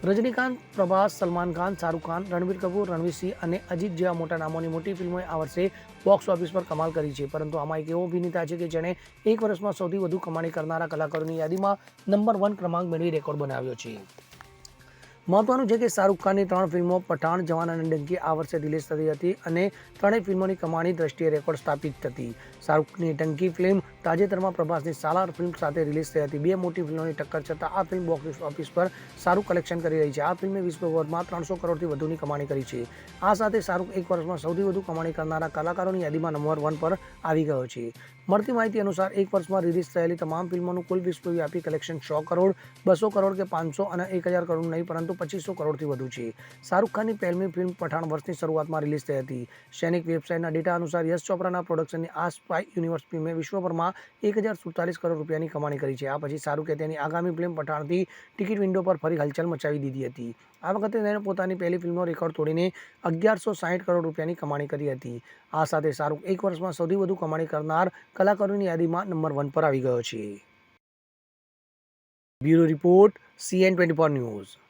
રજનીકાંત, પ્રભાસ, સલમાન ખાન, શાહરૂખ ખાન રણબીર કપૂર, રણવીર સિંહ અને અજીત જેવા મોટા નામોની મોટી ફિલ્મોએ આ વર્ષે બોક્સ ઓફિસ પર કમાલ કરી છે. પરંતુ આમાં એક એવો અભિનેતા છે કે જેણે એક વર્ષમાં સૌથી વધુ કમાણી કરનારા કલાકારોની યાદીમાં નંબર વન ક્રમાંક મેળવી રેકોર્ડ બનાવ્યો છે. મહત્વનું છે કે શાહરૂખ ખાનની ત્રણ ફિલ્મો પઠાણ, જવાન અને ડંકી આ વર્ષે રિલીઝ થતી હતી અને ત્રણેય ફિલ્મોની કમાણી દ્રષ્ટિએ રેકોર્ડ સ્થાપિત હતી. શાહરૂખની ડંકી ફિલ્મ તાજેતરમાં પ્રભાસની સાલાર ફિલ્મ સાથે રિલીઝ થઈ હતી. બે મોટી ફિલ્મોની ટક્કર છતાં આ ફિલ્મ બોક્સ ઓફિસ પર સારું કલેક્શન કરી રહી છે. આ ફિલ્મે વિશ્વભરમાં ત્રણસો કરોડથી વધુની કમાણી કરી છે. આ સાથે શાહરૂખ એક વર્ષમાં સૌથી વધુ કમાણી કરનારા કલાકારોની યાદીમાં નંબર વન પર આવી ગયો છે. મળતી માહિતી અનુસાર એક વર્ષમાં રિલીઝ થયેલી તમામ ફિલ્મોનું કુલ વિશ્વવ્યાપી કલેક્શન સો કરોડ, બસો કરોડ કે પાંચસો અને એક હજાર કરોડ નહીં, પરંતુ પચીસો કરોડથી વધુ છે. શાહરૂખ ખાનની પહેલમી ફિલ્મ પઠાણ વર્ષની શરૂઆતમાં રિલીઝ થઈ હતી. સૈનિક વેબસાઇટના ડેટા અનુસાર યશ ચોપરાના પ્રોડક્શનની આ સ્પાય યુનિવર્સ ફિલ્મે વિશ્વભરમાં એક હજાર સુડતાલીસ કરોડ રૂપિયાની કમાણી કરી છે. આ પછી શાહરૂખે તેની આગામી ફિલ્મ પઠાણથી ટિકિટ વિન્ડો પર ફરી હલચલ મચાવી દીધી હતી. આ વખતે તેણે પોતાની પહેલી ફિલ્મનો રેકોર્ડ તોડીને અગિયારસો સાઠ કરોડ રૂપિયાની કમાણી કરી હતી. આ સાથે શાહરૂખ એક વર્ષમાં સૌથી વધુ કમાણી કરનાર કલાકારોની યાદીમાં નંબર વન પર આવી ગયો છે. Bureau report, CN twenty four news.